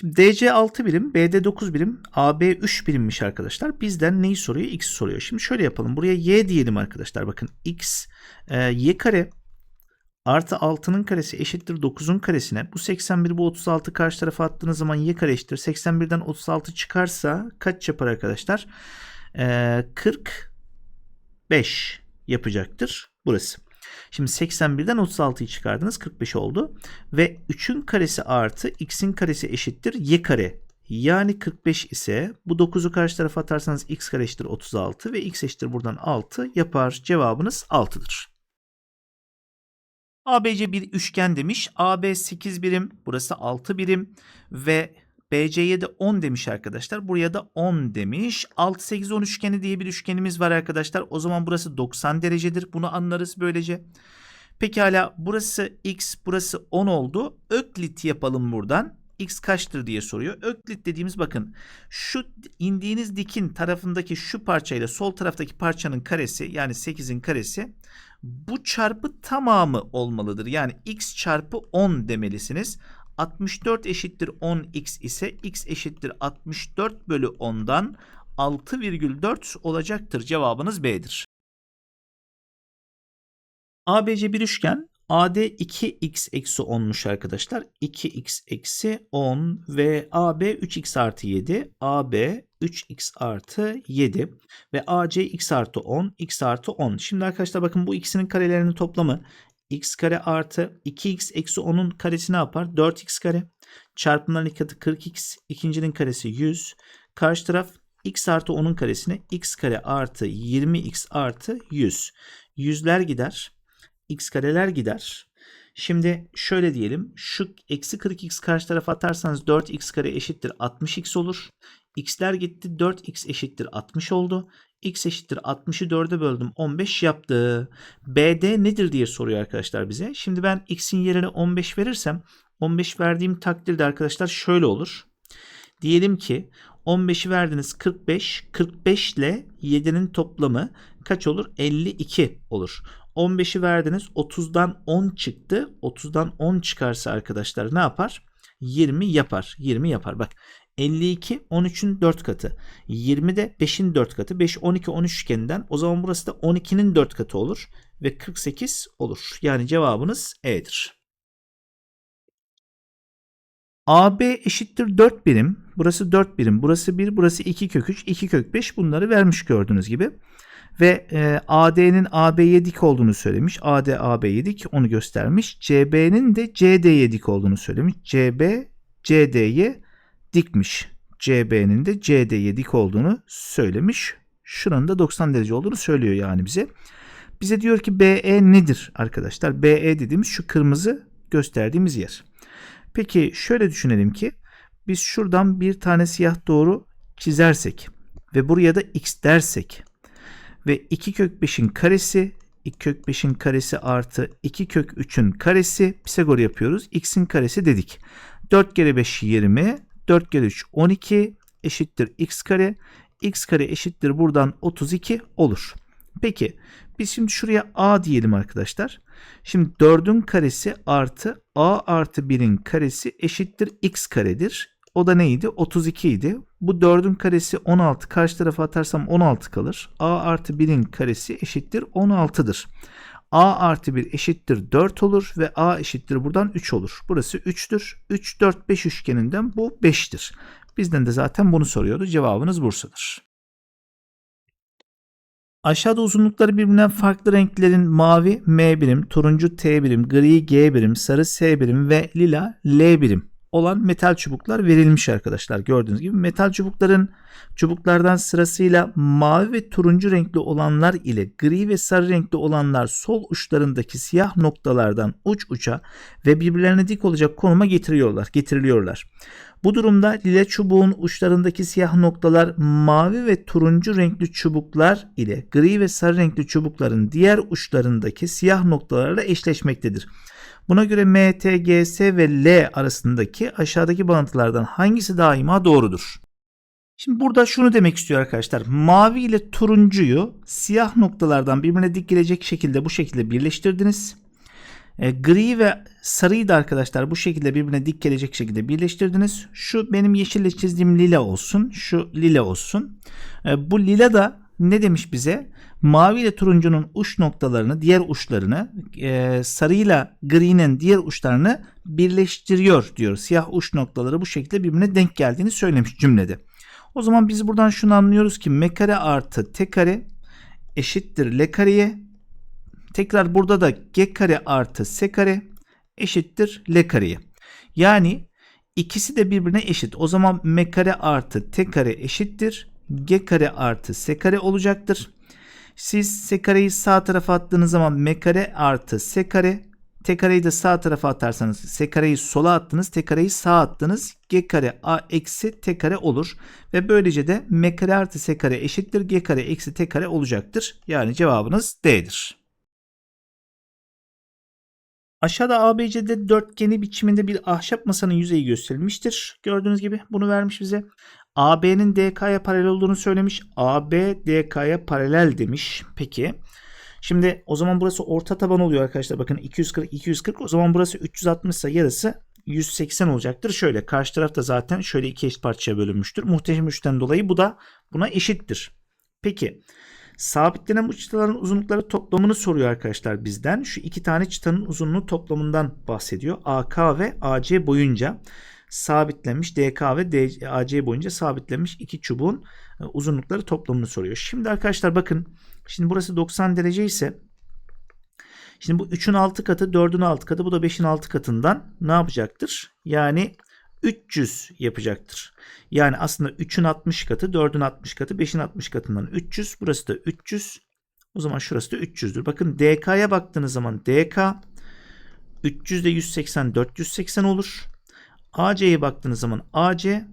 Şimdi DC 6 birim, BD 9 birim, AB 3 birimmiş arkadaşlar. Bizden neyi soruyor? X soruyor. Şimdi şöyle yapalım. Buraya Y diyelim arkadaşlar. Bakın X, e, Y kare artı 6'nın karesi eşittir 9'un karesine. Bu 81 bu 36 karşı tarafa attığınız zaman Y kare eşittir. 81'den 36 çıkarsa kaç yapar arkadaşlar? E, 45 yapacaktır burası. Şimdi 81'den 36'yı çıkardınız 45 oldu. Ve 3'ün karesi artı x'in karesi eşittir y kare. Yani 45 ise bu 9'u karşı tarafa atarsanız x kare eşittir 36 ve x eşittir buradan 6 yapar. Cevabınız 6'dır. ABC bir üçgen demiş. AB 8 birim, burası 6 birim ve BC'ye de 10 demiş arkadaşlar. Buraya da 10 demiş. 6 8 10 üçgeni diye bir üçgenimiz var arkadaşlar. O zaman burası 90 derecedir. Bunu anlarız böylece. Pekala burası x, burası 10 oldu. Öklit yapalım buradan. X kaçtır diye soruyor. Öklit dediğimiz bakın şu indiğiniz dikin tarafındaki şu parçayla sol taraftaki parçanın karesi yani 8'in karesi bu çarpı tamamı olmalıdır. Yani x çarpı 10 demelisiniz. 64 eşittir 10x ise x eşittir 64 bölü 10'dan 6,4 olacaktır. Cevabınız B'dir. ABC bir üçgen. AD 2x eksi 10'muş arkadaşlar. 2x eksi 10 ve AB 3x artı 7. AB 3x artı 7 ve AC x artı 10, x artı 10. Şimdi arkadaşlar bakın bu ikisinin karelerinin toplamı x kare artı 2x eksi 10'un karesi ne yapar? 4x kare. Çarpımların ilk katı 40x. ikincinin karesi 100. Karşı taraf x artı 10'un karesine x kare artı 20x artı 100. Yüzler gider. x kareler gider. Şimdi şöyle diyelim. Şu eksi 40x karşı tarafa atarsanız 4x kare eşittir 60x olur. x'ler gitti. 4x eşittir 60 oldu x eşittir 60'ı 4'e böldüm 15 yaptı. BD nedir diye soruyor arkadaşlar bize. Şimdi ben x'in yerine 15 verirsem 15 verdiğim takdirde arkadaşlar şöyle olur. Diyelim ki 15'i verdiniz 45. 45 ile 7'nin toplamı kaç olur? 52 olur. 15'i verdiniz 30'dan 10 çıktı. 30'dan 10 çıkarsa arkadaşlar ne yapar? 20 yapar. 20 yapar. Bak 52 13'ün 4 katı. 20 de 5'in 4 katı. 5 12 13 üçgeninden o zaman burası da 12'nin 4 katı olur ve 48 olur. Yani cevabınız E'dir. AB eşittir 4 birim. Burası 4 birim. Burası 1, burası 2 kök 3, 2 kök 5 bunları vermiş gördüğünüz gibi. Ve e, AD'nin AB'ye dik olduğunu söylemiş. AD AB'ye dik onu göstermiş. CB'nin de CD'ye dik olduğunu söylemiş. CB CD'ye dikmiş. CB'nin de CD'ye dik olduğunu söylemiş. Şuranın da 90 derece olduğunu söylüyor yani bize. Bize diyor ki BE nedir arkadaşlar? BE dediğimiz şu kırmızı gösterdiğimiz yer. Peki şöyle düşünelim ki biz şuradan bir tane siyah doğru çizersek ve buraya da x dersek ve 2 kök 5'in karesi 2 kök 5'in karesi artı 2 kök 3'ün karesi Pisagor yapıyoruz. x'in karesi dedik. 4 kere 5 20 4 kere 3 12 eşittir x kare. x kare eşittir buradan 32 olur. Peki biz şimdi şuraya a diyelim arkadaşlar. Şimdi 4'ün karesi artı a artı 1'in karesi eşittir x karedir. O da neydi? 32 idi. Bu 4'ün karesi 16. Karşı tarafa atarsam 16 kalır. a artı 1'in karesi eşittir 16'dır. A artı 1 eşittir 4 olur ve a eşittir buradan 3 olur. Burası 3'tür. 3, 4, 5 üçgeninden bu 5'tir. Bizden de zaten bunu soruyordu. Cevabınız Bursa'dır. Aşağıda uzunlukları birbirinden farklı renklerin mavi M birim, turuncu T birim, gri G birim, sarı S birim ve lila L birim olan metal çubuklar verilmiş arkadaşlar. Gördüğünüz gibi metal çubukların çubuklardan sırasıyla mavi ve turuncu renkli olanlar ile gri ve sarı renkli olanlar sol uçlarındaki siyah noktalardan uç uça ve birbirlerine dik olacak konuma getiriyorlar, getiriliyorlar. Bu durumda lila çubuğun uçlarındaki siyah noktalar mavi ve turuncu renkli çubuklar ile gri ve sarı renkli çubukların diğer uçlarındaki siyah noktalarla eşleşmektedir. Buna göre M, T, G, S ve L arasındaki aşağıdaki bağıntılardan hangisi daima doğrudur? Şimdi burada şunu demek istiyor arkadaşlar. Mavi ile turuncuyu siyah noktalardan birbirine dik gelecek şekilde bu şekilde birleştirdiniz. E, gri ve Sarıyı da arkadaşlar bu şekilde birbirine dik gelecek şekilde birleştirdiniz. Şu benim yeşille çizdiğim lila olsun. Şu lila olsun. E, bu lila da ne demiş bize? Mavi ile turuncunun uç noktalarını, diğer uçlarını, e, sarıyla gri'nin diğer uçlarını birleştiriyor diyor. Siyah uç noktaları bu şekilde birbirine denk geldiğini söylemiş cümlede. O zaman biz buradan şunu anlıyoruz ki m kare artı t kare eşittir l kareye. Tekrar burada da g kare artı s kare eşittir l kareye. Yani ikisi de birbirine eşit. O zaman m kare artı t kare eşittir g kare artı s kare olacaktır. Siz s kareyi sağ tarafa attığınız zaman m kare artı s kare t kareyi de sağ tarafa atarsanız s kareyi sola attınız t kareyi sağa attınız g kare a eksi t kare olur. Ve böylece de m kare artı s kare eşittir g kare eksi t kare olacaktır. Yani cevabınız D'dir. Aşağıda ABC'de dörtgeni biçiminde bir ahşap masanın yüzeyi gösterilmiştir. Gördüğünüz gibi bunu vermiş bize. AB'nin DK'ya paralel olduğunu söylemiş. AB DK'ya paralel demiş. Peki. Şimdi o zaman burası orta taban oluyor arkadaşlar. Bakın 240 240 o zaman burası 360 ise yarısı 180 olacaktır. Şöyle karşı tarafta zaten şöyle iki eşit parçaya bölünmüştür. Muhteşem üçten dolayı bu da buna eşittir. Peki sabitlenen bu çıtaların uzunlukları toplamını soruyor arkadaşlar bizden. Şu iki tane çıtanın uzunluğu toplamından bahsediyor. AK ve AC boyunca sabitlenmiş DK ve DC, AC boyunca sabitlenmiş iki çubuğun e, uzunlukları toplamını soruyor. Şimdi arkadaşlar bakın şimdi burası 90 derece ise şimdi bu 3'ün 6 katı 4'ün 6 katı bu da 5'in 6 katından ne yapacaktır? Yani 300 yapacaktır. Yani aslında 3'ün 60 katı 4'ün 60 katı 5'in 60 katından 300 burası da 300 o zaman şurası da 300'dür. Bakın DK'ya baktığınız zaman DK 300 de 180 480 olur. AC'ye baktığınız zaman AC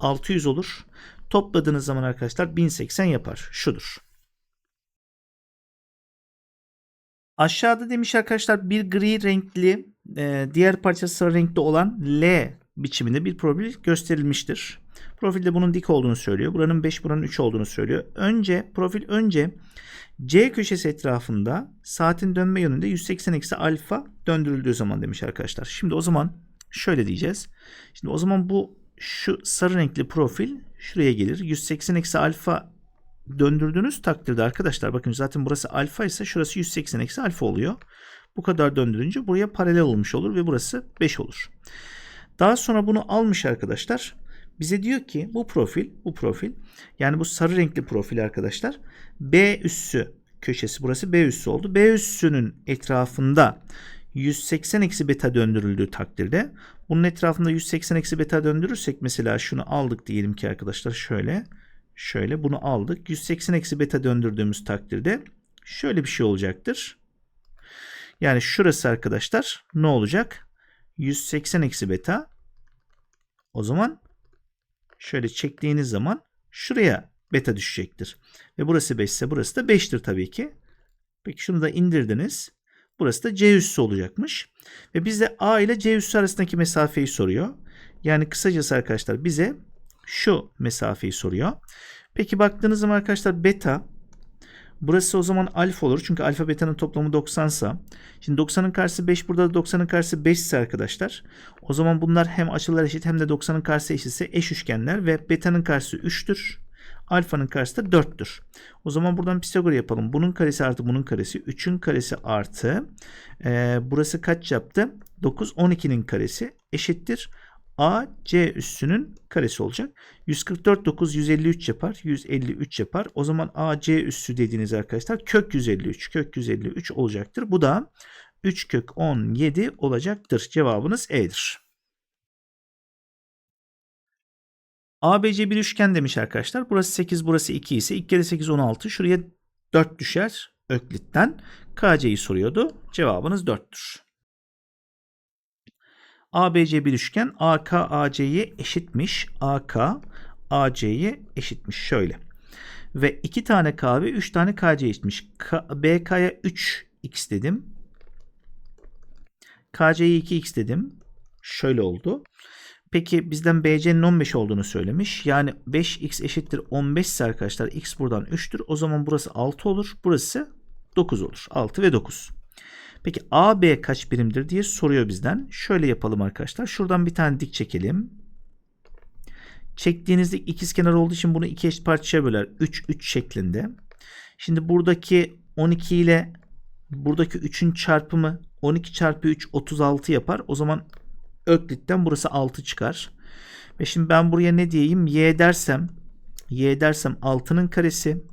600 olur. Topladığınız zaman arkadaşlar 1080 yapar. Şudur. Aşağıda demiş arkadaşlar bir gri renkli e, diğer parçası sarı renkli olan L biçiminde bir profil gösterilmiştir. Profilde bunun dik olduğunu söylüyor. Buranın 5 buranın 3 olduğunu söylüyor. Önce profil önce C köşesi etrafında saatin dönme yönünde 180 eksi alfa döndürüldüğü zaman demiş arkadaşlar. Şimdi o zaman şöyle diyeceğiz. Şimdi o zaman bu şu sarı renkli profil şuraya gelir. 180 eksi alfa döndürdüğünüz takdirde arkadaşlar bakın zaten burası alfa ise şurası 180 eksi alfa oluyor. Bu kadar döndürünce buraya paralel olmuş olur ve burası 5 olur. Daha sonra bunu almış arkadaşlar. Bize diyor ki bu profil, bu profil yani bu sarı renkli profil arkadaşlar B üssü köşesi burası B üssü oldu. B üssünün etrafında 180 eksi beta döndürüldüğü takdirde bunun etrafında 180 eksi beta döndürürsek mesela şunu aldık diyelim ki arkadaşlar şöyle şöyle bunu aldık 180 eksi beta döndürdüğümüz takdirde şöyle bir şey olacaktır. Yani şurası arkadaşlar ne olacak? 180 eksi beta o zaman şöyle çektiğiniz zaman şuraya beta düşecektir. Ve burası 5 ise burası da 5'tir tabii ki. Peki şunu da indirdiniz. Burası da C üssü olacakmış. Ve bize A ile C üssü arasındaki mesafeyi soruyor. Yani kısacası arkadaşlar bize şu mesafeyi soruyor. Peki baktığınız zaman arkadaşlar beta burası o zaman alfa olur. Çünkü alfa betanın toplamı 90 ise. Şimdi 90'ın karşısı 5 burada da 90'ın karşısı 5 ise arkadaşlar. O zaman bunlar hem açılar eşit hem de 90'ın karşısı eşitse eş üçgenler ve betanın karşısı 3'tür. Alfanın karşısı da 4'tür. O zaman buradan Pisagor yapalım. Bunun karesi artı bunun karesi. 3'ün karesi artı. E, burası kaç yaptı? 9. 12'nin karesi eşittir. A C üssünün karesi olacak. 144 9 153 yapar. 153 yapar. O zaman A C üssü dediğiniz arkadaşlar kök 153 kök 153 olacaktır. Bu da 3 kök 17 olacaktır. Cevabınız E'dir. ABC bir üçgen demiş arkadaşlar. Burası 8, burası 2 ise 2 kere 8 16. Şuraya 4 düşer Öklit'ten. KC'yi soruyordu. Cevabınız 4'tür. ABC bir üçgen AK AC'ye eşitmiş. AK AC'ye eşitmiş. Şöyle. Ve 2 tane K ve 3 tane KC eşitmiş. BK'ya 3x dedim. KC'ye 2x dedim. Şöyle oldu. Peki bizden BC'nin 15 olduğunu söylemiş. Yani 5x eşittir 15 ise arkadaşlar x buradan 3'tür. O zaman burası 6 olur. Burası 9 olur. 6 ve 9. Peki AB kaç birimdir diye soruyor bizden. Şöyle yapalım arkadaşlar. Şuradan bir tane dik çekelim. Çektiğinizde ikizkenar olduğu için bunu iki eşit parçaya böler. 3 3 şeklinde. Şimdi buradaki 12 ile buradaki 3'ün çarpımı 12 çarpı 3 36 yapar. O zaman Öklit'ten burası 6 çıkar. Ve şimdi ben buraya ne diyeyim? Y dersem Y dersem 6'nın karesi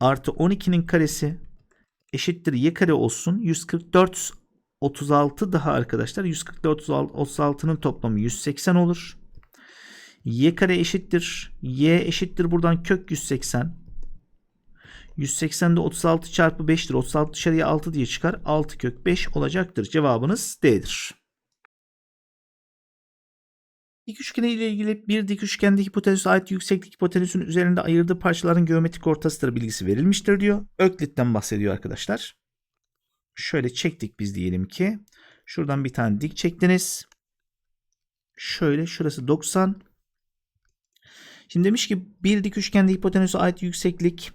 artı 12'nin karesi eşittir y kare olsun. 144 36 daha arkadaşlar. 144 36'nın toplamı 180 olur. y kare eşittir. y eşittir buradan kök 180. 180'de 36 çarpı 5'tir. 36 dışarıya 6 diye çıkar. 6 kök 5 olacaktır. Cevabınız D'dir. Dik üçgeni ile ilgili bir dik üçgende hipotenüse ait yükseklik hipotenüsün üzerinde ayırdığı parçaların geometrik ortasıdır bilgisi verilmiştir diyor. Öklit'ten bahsediyor arkadaşlar. Şöyle çektik biz diyelim ki. Şuradan bir tane dik çektiniz. Şöyle şurası 90. Şimdi demiş ki bir dik üçgende hipotenüse ait yükseklik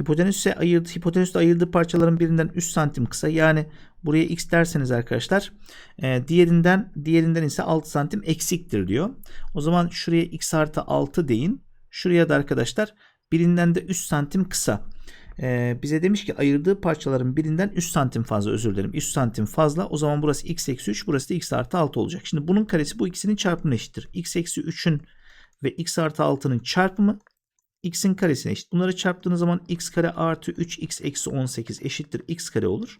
hipotenüse ayırdı, hipotenüste ayırdığı parçaların birinden 3 santim kısa. Yani buraya x derseniz arkadaşlar e, diğerinden diğerinden ise 6 santim eksiktir diyor. O zaman şuraya x artı 6 deyin. Şuraya da arkadaşlar birinden de 3 santim kısa. E, bize demiş ki ayırdığı parçaların birinden 3 santim fazla özür dilerim. 3 santim fazla. O zaman burası x eksi 3 burası da x artı 6 olacak. Şimdi bunun karesi bu ikisinin çarpımına eşittir. x eksi 3'ün ve x artı 6'nın çarpımı x'in karesine eşit. Bunları çarptığınız zaman x kare artı 3x eksi 18 eşittir x kare olur.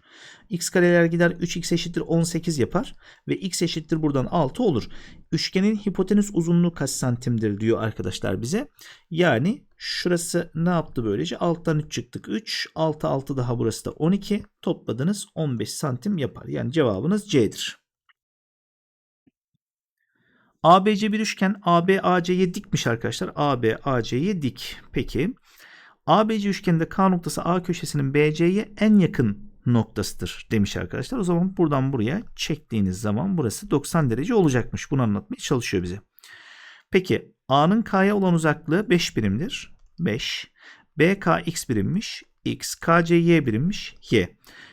x kareler gider 3x eşittir 18 yapar. Ve x eşittir buradan 6 olur. Üçgenin hipotenüs uzunluğu kaç santimdir diyor arkadaşlar bize. Yani şurası ne yaptı böylece? Alttan 3 çıktık 3. 6 6 daha burası da 12. Topladınız 15 santim yapar. Yani cevabınız C'dir. ABC bir üçgen AB AC'ye dikmiş arkadaşlar. AB AC'ye dik. Peki ABC üçgeninde K noktası A köşesinin BC'ye en yakın noktasıdır demiş arkadaşlar. O zaman buradan buraya çektiğiniz zaman burası 90 derece olacakmış. Bunu anlatmaya çalışıyor bize. Peki A'nın K'ya olan uzaklığı 5 birimdir. 5. BK x birimmiş. X. KC y birimmiş. Y.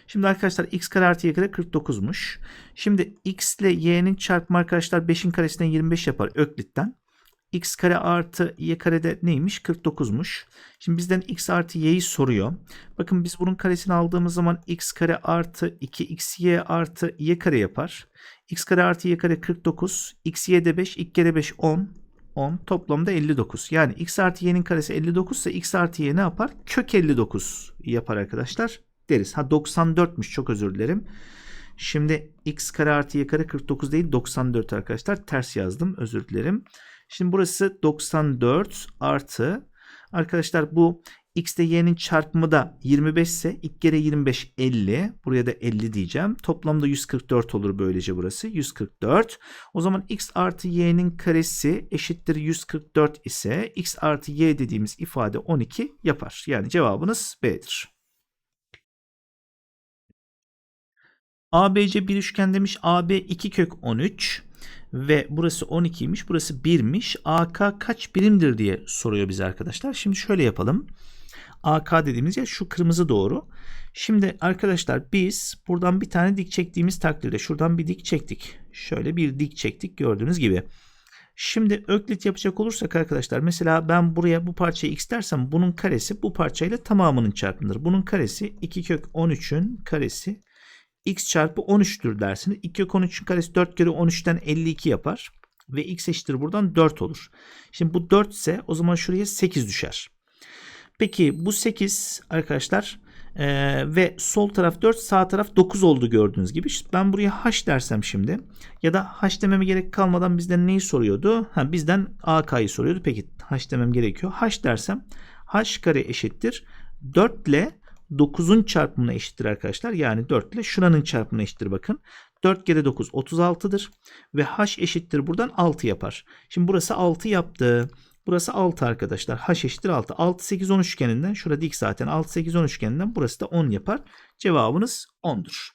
Şimdi arkadaşlar x kare artı y kare 49'muş. Şimdi x ile y'nin çarpımı arkadaşlar 5'in karesinden 25 yapar Öklit'ten. x kare artı y kare de neymiş? 49'muş. Şimdi bizden x artı y'yi soruyor. Bakın biz bunun karesini aldığımız zaman x kare artı 2xy artı y kare yapar. x kare artı y kare 49. x y de 5. 2 kere 5 10. 10 toplamda 59. Yani x artı y'nin karesi 59 ise x artı y ne yapar? Kök 59 yapar arkadaşlar deriz. Ha 94'müş çok özür dilerim. Şimdi x kare artı y kare 49 değil 94 arkadaşlar. Ters yazdım özür dilerim. Şimdi burası 94 artı arkadaşlar bu x ile y'nin çarpımı da 25 ise 2 kere 25 50. Buraya da 50 diyeceğim. Toplamda 144 olur böylece burası. 144. O zaman x artı y'nin karesi eşittir 144 ise x artı y dediğimiz ifade 12 yapar. Yani cevabınız B'dir. ABC bir üçgen demiş. AB 2 kök 13 ve burası 12'ymiş. Burası 1'miş. AK kaç birimdir diye soruyor bize arkadaşlar. Şimdi şöyle yapalım. AK dediğimiz yer şu kırmızı doğru. Şimdi arkadaşlar biz buradan bir tane dik çektiğimiz takdirde şuradan bir dik çektik. Şöyle bir dik çektik gördüğünüz gibi. Şimdi öklit yapacak olursak arkadaşlar mesela ben buraya bu parçayı x dersem bunun karesi bu parçayla tamamının çarpımıdır. Bunun karesi 2 kök 13'ün karesi x çarpı 13'tür dersiniz. 2 kök 13'ün karesi 4 kere 13'ten 52 yapar. Ve x eşittir buradan 4 olur. Şimdi bu 4 ise o zaman şuraya 8 düşer. Peki bu 8 arkadaşlar ee, ve sol taraf 4 sağ taraf 9 oldu gördüğünüz gibi. Ben buraya h dersem şimdi ya da h dememe gerek kalmadan bizden neyi soruyordu? Ha, bizden ak'yı soruyordu. Peki h demem gerekiyor. h dersem h kare eşittir 4 ile 9'un çarpımına eşittir arkadaşlar. Yani 4 ile şuranın çarpımına eşittir bakın. 4 kere 9 36'dır. Ve h eşittir buradan 6 yapar. Şimdi burası 6 yaptı. Burası 6 arkadaşlar. H eşittir 6. 6 8 10 üçgeninden şurada dik zaten 6 8 10 üçgeninden burası da 10 yapar. Cevabınız 10'dur.